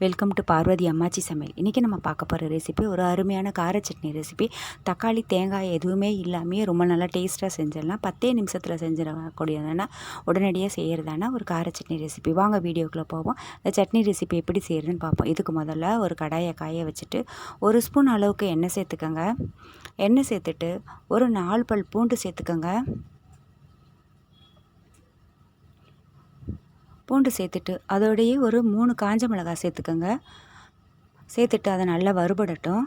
Welcome to Parvati அம்மாச்சி சமையல். இன்றைக்கி நம்ம பார்க்க போகிற ரெசிபி ஒரு அருமையான கார சட்னி ரெசிபி தக்காளி தேங்காய் எதுவுமே இல்லாமையே ரொம்ப நல்லா டேஸ்ட்டாக செஞ்சிடலாம். பத்தே நிமிஷத்தில் செஞ்சிடக்கூடியதுன்னா உடனடியாக செய்கிறதானா ஒரு கார சட்னி ரெசிபி வாங்க வீடியோக்குள்ளே போவோம். இந்த சட்னி ரெசிபி எப்படி செய்கிறதுன்னு பார்ப்போம். இதுக்கு முதல்ல ஒரு கடாயை காய வச்சுட்டு ஒரு ஸ்பூன் அளவுக்கு எண்ணெய் சேர்த்துக்கோங்க. எண்ணெய் சேர்த்துட்டு ஒரு நாலு பல் பூண்டு சேர்த்துக்கோங்க. பூண்டு சேர்த்துட்டு அதோடையே ஒரு மூணு காஞ்ச மிளகாய் சேர்த்துக்கோங்க. சேர்த்துட்டு அதை நல்லா வறுபடட்டும்.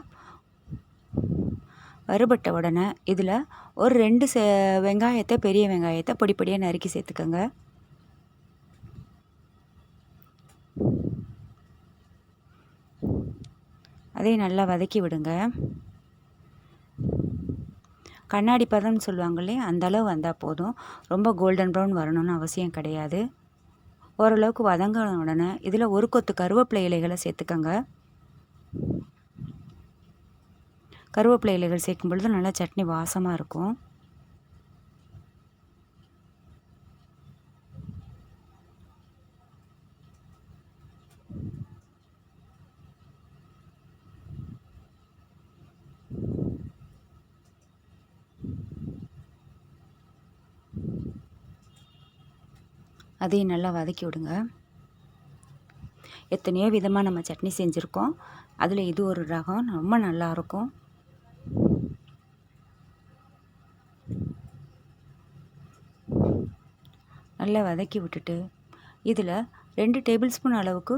வறுபட்ட உடனே இதில் ஒரு ரெண்டு சே வெங்காயத்தை பெரிய வெங்காயத்தை பொடி பொடியாக நறுக்கி சேர்த்துக்கோங்க. அதையும் நல்லா வதக்கி விடுங்க. கண்ணாடி பதம்னு சொல்லுவாங்க இல்லையா? அந்தளவு வந்தால் போதும். ரொம்ப கோல்டன் ப்ரௌன் வரணும்னு அவசியம் கிடையாது. ஓரளவுக்கு வதங்கின உடனே இதில் ஒரு கொத்து கருவேப்பிலை இலைகளை சேர்த்துக்கோங்க. கருவேப்பிலை இலைகள் சேர்க்கும் பொழுது நல்லா சட்னி வாசமாக இருக்கும். அதையும் நல்லா வதக்கி விடுங்க. எத்தனையோ விதமாக நம்ம சட்னி செஞ்சுருக்கோம். அதில் இது ஒரு ரகம் ரொம்ப நல்லாயிருக்கும் நல்லா வதக்கி விட்டுட்டு இதில் ரெண்டு டேபிள் ஸ்பூன் அளவுக்கு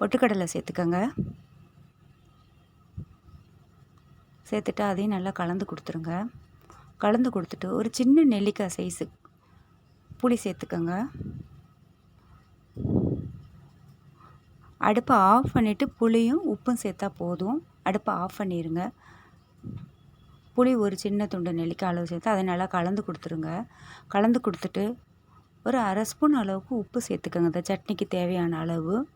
பொட்டுக்கடலை சேர்த்துக்கோங்க. சேர்த்துட்டு அதையும் நல்லா கலந்து கொடுத்துருங்க. கலந்து கொடுத்துட்டு ஒரு சின்ன நெல்லிக்காய் சைஸு புளி சேர்த்துக்கோங்க. அடுப்பை ஆஃப் பண்ணிவிட்டு புளியும் உப்பும் சேர்த்தா போதும். அடுப்பை ஆஃப் பண்ணிடுங்க புளி ஒரு சின்ன துண்டு நெல்லிக்காய் அளவு சேர்த்து அதை நல்லா கலந்து கொடுத்துருங்க. கலந்து கொடுத்துட்டு ஒரு அரை ஸ்பூன் அளவுக்கு உப்பு சேர்த்துக்கோங்க. இந்த சட்னிக்கு தேவையான அளவு.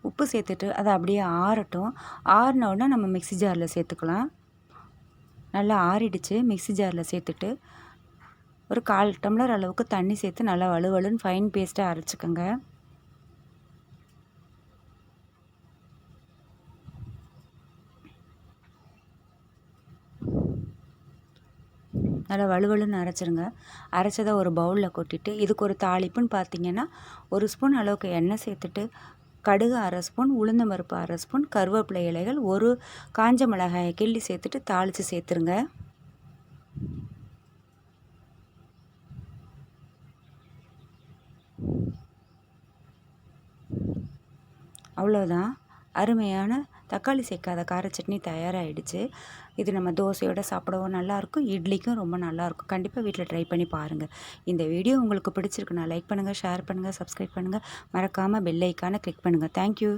உப்பு சேர்த்துட்டு அதை அப்படியே ஆறட்டும். ஆறினோடனே நம்ம மிக்சி ஜாரில் சேர்த்துக்கலாம். நல்லா ஆறிடுச்சு மிக்சி ஜாரில் சேர்த்துட்டு. ஒரு கால் டம்ளர் அளவுக்கு தண்ணி சேர்த்து நல்லா வலுவலுன்னு ஃபைன் பேஸ்ட்டாக அரைச்சிக்கோங்க. நல்லா வலுவலுன்னு அரைச்சிருங்க. அரைச்சதை ஒரு பவுலில் கொட்டிட்டு இதுக்கு ஒரு தாளிப்புன்னு பார்த்தீங்கன்னா ஒரு ஸ்பூன் அளவுக்கு எண்ணெய் சேர்த்துட்டு கடுகு அரை ஸ்பூன் உளுந்த பருப்பு அரை ஸ்பூன் கருவேப்பிலை இலைகள் ஒரு காஞ்ச மிளகாயை கிள்ளி சேர்த்துட்டு தாளித்து சேர்த்துருங்க. அவ்வளோதான் அருமையான தக்காளி சேர்க்காத கார சட்னி தயாராகிடுச்சு இது நம்ம தோசையோடு சாப்பிடவும் நல்லாயிருக்கும். இட்லிக்கும் ரொம்ப நல்லாயிருக்கும். கண்டிப்பாக வீட்டில் ட்ரை பண்ணி பாருங்கள் இந்த வீடியோ உங்களுக்கு பிடிச்சிருக்குன்னா லைக் பண்ணுங்கள் ஷேர் பண்ணுங்கள் சப்ஸ்கிரைப் பண்ணுங்கள் மறக்காமல் பெல் ஐக்கானை கிளிக் பண்ணுங்கள் தேங்க்யூ